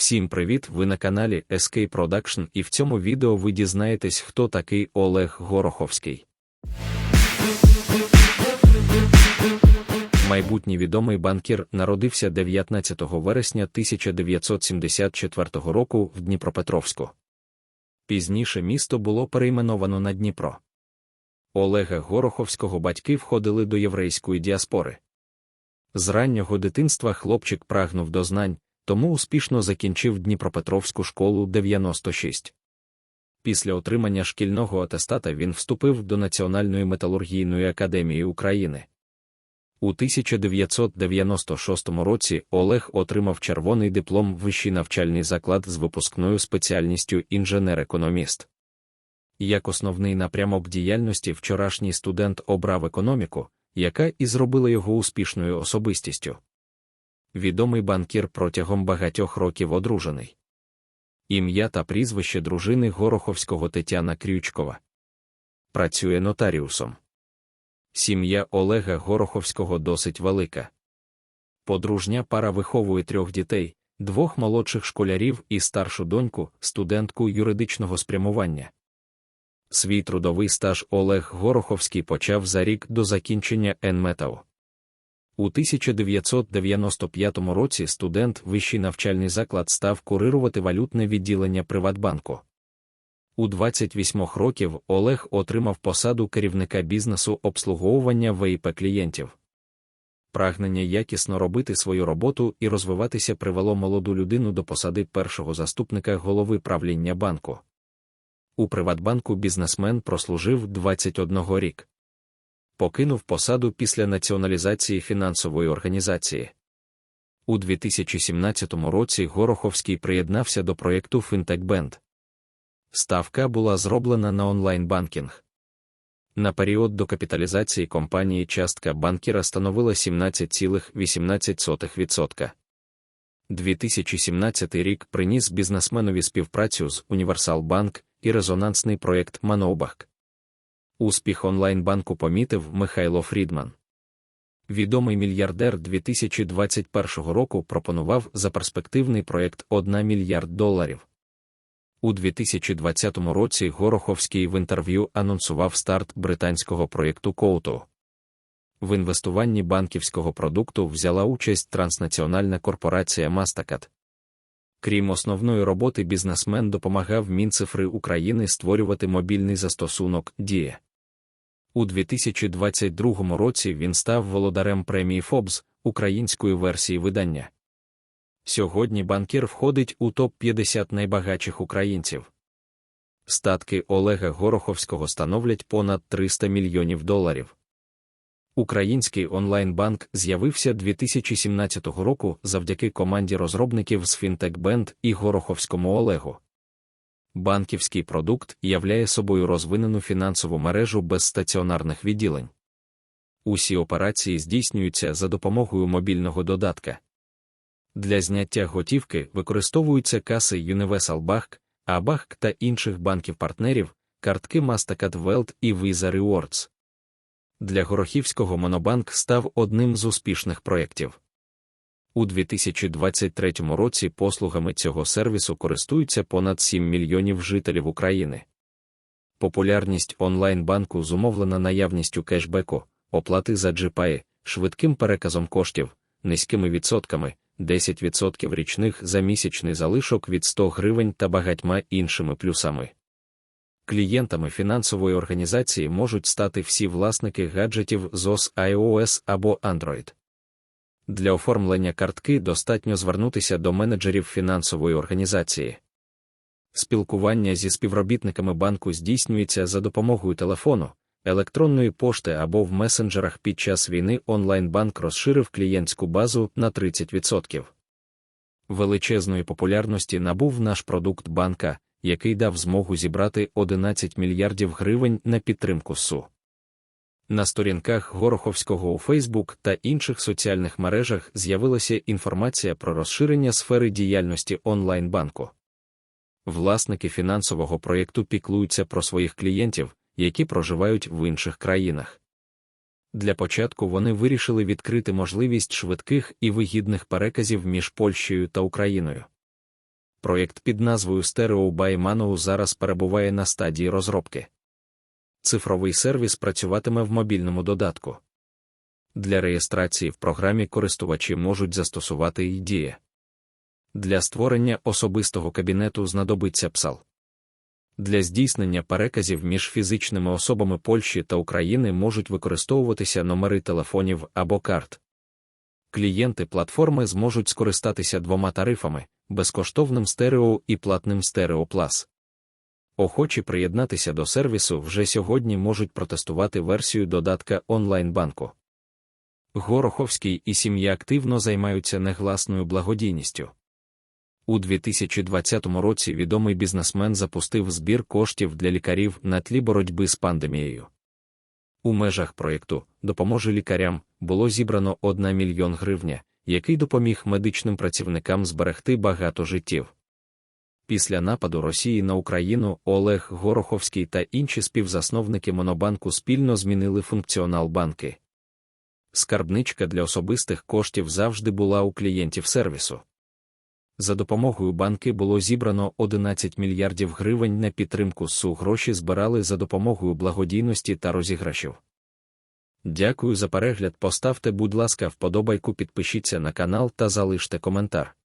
Всім привіт! Ви на каналі SK Production і в цьому відео ви дізнаєтесь, хто такий Олег Гороховський. Майбутній відомий банкір народився 19 вересня 1974 року в Дніпропетровську. Пізніше місто було перейменовано на Дніпро. Олега Гороховського батьки входили до єврейської діаспори. З раннього дитинства хлопчик прагнув до знань, тому успішно закінчив Дніпропетровську школу 96. Після отримання шкільного атестата він вступив до Національної металургійної академії України. У 1996 році Олег отримав червоний диплом вищий навчальний заклад з випускною спеціальністю інженер-економіст. Як основний напрямок діяльності вчорашній студент обрав економіку, яка і зробила його успішною особистістю. Відомий банкір протягом багатьох років одружений. Ім'я та прізвище дружини Гороховського Тетяна Крючкова. Працює нотаріусом. Сім'я Олега Гороховського досить велика. Подружня пара виховує трьох дітей, двох молодших школярів і старшу доньку, студентку юридичного спрямування. Свій трудовий стаж Олег Гороховський почав за рік до закінчення НМЕТАУ. У 1995 році студент вищий навчальний заклад став курирувати валютне відділення Приватбанку. У 28 років Олег отримав посаду керівника бізнесу обслуговування ВІП клієнтів. Прагнення якісно робити свою роботу і розвиватися привело молоду людину до посади першого заступника голови правління банку. У Приватбанку бізнесмен прослужив 21 рік. Покинув посаду після націоналізації фінансової організації. У 2017 році Гороховський приєднався до проєкту FintechBand. Ставка була зроблена на онлайн-банкінг. На період докапіталізації компанії частка банкіра становила 17,18%. 2017 рік приніс бізнесменові співпрацю з Універсал і резонансний проєкт Маноубак. Успіх онлайн-банку помітив Михайло Фрідман. Відомий мільярдер 2021 року пропонував за перспективний проєкт 1 мільярд доларів. У 2020 році Гороховський в інтерв'ю анонсував старт британського проєкту Коуту. В інвестуванні банківського продукту взяла участь транснаціональна корпорація Mastercard. Крім основної роботи, бізнесмен допомагав Мінцифри України створювати мобільний застосунок Дія. У 2022 році він став володарем премії Forbes української версії видання. Сьогодні банкір входить у топ-50 найбагатших українців. Статки Олега Гороховського становлять понад 300 мільйонів доларів. Український онлайн-банк з'явився 2017 року завдяки команді розробників з FintechBand і Гороховському Олегу. Банківський продукт являє собою розвинену фінансову мережу без стаціонарних відділень. Усі операції здійснюються за допомогою мобільного додатка. Для зняття готівки використовуються каси Universal Bank, Абахк та інших банків-партнерів, картки Mastercard Welt і Visa Rewards. Для Горохівського Монобанк став одним з успішних проєктів. У 2023 році послугами цього сервісу користуються понад 7 мільйонів жителів України. Популярність онлайн-банку зумовлена наявністю кешбеку, оплати за GPay, швидким переказом коштів, низькими відсотками, 10% річних за місячний залишок від 100 гривень та багатьма іншими плюсами. Клієнтами фінансової організації можуть стати всі власники гаджетів з iOS або Android. Для оформлення картки достатньо звернутися до менеджерів фінансової організації. Спілкування зі співробітниками банку здійснюється за допомогою телефону, електронної пошти або в месенджерах під час війни онлайн-банк розширив клієнтську базу на 30%. Величезної популярності набув наш продукт банка, який дав змогу зібрати 11 мільярдів гривень на підтримку СУ. На сторінках Гороховського у Фейсбук та інших соціальних мережах з'явилася інформація про розширення сфери діяльності онлайн-банку. Власники фінансового проєкту піклуються про своїх клієнтів, які проживають в інших країнах. Для початку вони вирішили відкрити можливість швидких і вигідних переказів між Польщею та Україною. проєкт під назвою Stereo by Mano зараз перебуває на стадії розробки. Цифровий сервіс працюватиме в мобільному додатку. Для реєстрації в програмі користувачі можуть застосувати ідія. Для створення особистого кабінету знадобиться PSAL. Для здійснення переказів між фізичними особами Польщі та України можуть використовуватися номери телефонів або карт. Клієнти платформи зможуть скористатися двома тарифами безкоштовним стерео і платним стерео Plus. Охочі приєднатися до сервісу вже сьогодні можуть протестувати версію додатка онлайн-банку. Гороховський і сім'я активно займаються негласною благодійністю. У 2020 році відомий бізнесмен запустив збір коштів для лікарів на тлі боротьби з пандемією. У межах проєкту Допоможе лікарям було зібрано 1 мільйон гривня, який допоміг медичним працівникам зберегти багато життів. Після нападу Росії на Україну Олег Гороховський та інші співзасновники Монобанку спільно змінили функціонал банки. Скарбничка для особистих коштів завжди була у клієнтів сервісу. За допомогою банки було зібрано 11 мільярдів гривень на підтримку СУ. Гроші збирали за допомогою благодійності та розіграшів. Дякую за перегляд. Поставте, будь ласка, вподобайку, підпишіться на канал та залиште коментар.